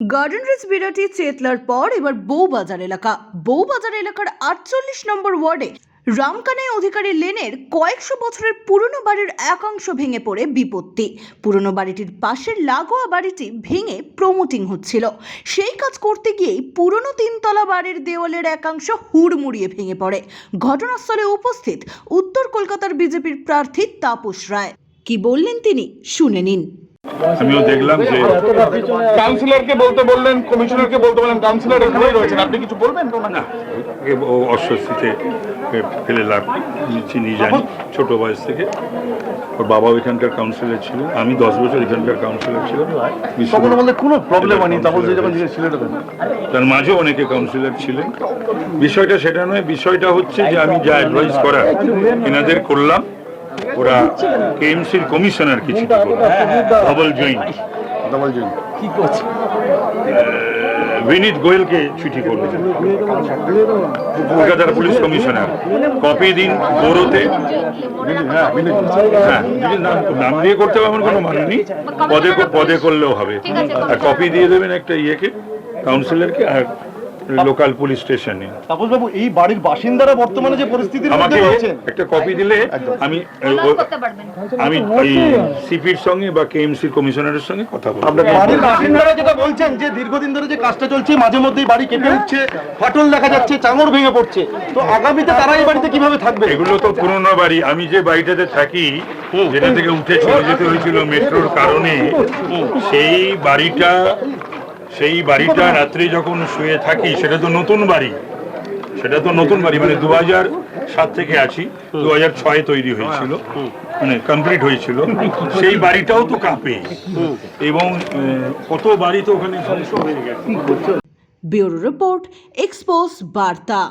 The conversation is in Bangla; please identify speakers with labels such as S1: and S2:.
S1: গার্ডেন রিচ বিরাটি চেতলার পর এবার বউবাজার এলাকা। বউবাজার এলাকার আটচল্লিশ নম্বর ওয়ার্ডে রামকানাই অধিকারী লেনের কয়েকশো বছরের পুরনো বাড়ির একাংশ ভেঙে পড়ে বিপত্তি। পুরনো বাড়িটির পাশের লাগোয়া বাড়িটি ভেঙে প্রমোটিং হচ্ছিল। সেই কাজ করতে গিয়েই পুরনো তিনতলা বাড়ির দেওয়ালের একাংশ হুড়মুড়িয়ে ভেঙে পড়ে। ঘটনাস্থলে উপস্থিত উত্তর কলকাতার বিজেপির প্রার্থী তাপস রায়। কি বললেন তিনি? শুনে নিন।
S2: আমিও দেখলাম যে
S3: কাউন্সিলরকে বলতে বললেন কমিশনারকে বলতে বললেন কাউন্সিলর এখানেই রয়েছেন। আপনি কিছু বলবেন? না
S2: ও অস্বস্তিতে ফেলে লাভ চিনি জানি ছোট বয়স থেকে। ওর বাবাও এখানকার কাউন্সিলর ছিল আমি দশ বছর এখানকার কাউন্সিলর ছিলাম।
S3: কোনো প্রবলেম হয়নি
S2: তার মাঝেও অনেকে কাউন্সিলর ছিলেন। বিষয়টা সেটা নয় বিষয়টা হচ্ছে যে আমি যা অ্যাডভাইস করার এনাদের করলাম। ওরা কেএমসির কমিশনার কিছু double joint
S3: double G
S2: Vineet গোয়েলকে চিঠি করবে। কলকাতার পুলিশ কমিশনার। কপি দিন বড়োতে হ্যাঁ নাম নাম দিয়ে করতে হবে কোনো মানে নেই। পদে পদে করলেও হবে। আর কপি দিয়ে দেবেন একটা ইয়েকে কাউন্সিলরকে আর লোকাল পুলিশ স্টেশনে
S3: তাপস বাবু এই বাড়ির বাসিন্দারা বর্তমানে যে পরিস্থিতির মধ্যে রয়েছেন
S2: একটা কপি দিলে আমি ও-
S4: করতে পারবেন।
S2: আমি এই সিপির সঙ্গে বা কেএমসির কমিশনারের সঙ্গে কথা বলব।
S3: বাড়ির বাসিন্দারা যেটা বলছেন যে দীর্ঘদিন ধরে যে কাজটা চলছে মাঝে মধ্যেই বাড়ি কেটে উঠছে ফাটল দেখা যাচ্ছে চাঙড় ভেঙে পড়ছে। তো আগামীতে তারা এই বাড়িতে কীভাবে থাকবে?
S2: এগুলো তো পুরোনো বাড়ি। আমি যে বাড়িটাতে থাকি যেটা থেকে উঠে চলে যেতে হয়েছিল মেট্রোর কারণে সেই বাড়িটা সেই বাড়িটা রাত্রে যখন শুয়ে থাকি, সেটা তো নতুন বাড়ি। সেটা তো নতুন বাড়ি মানে দু হাজার সাত থেকে আছি দু হাজার ছয় তৈরি হয়েছিল মানে কমপ্লিট হয়েছিল। সেই বাড়িটাও তো কাঁপে। এবং কত বাড়ি তো ওখানে ধ্বংস হয়ে গেছে।
S1: ব্যুরো রিপোর্ট এক্সপোজ বার্তা।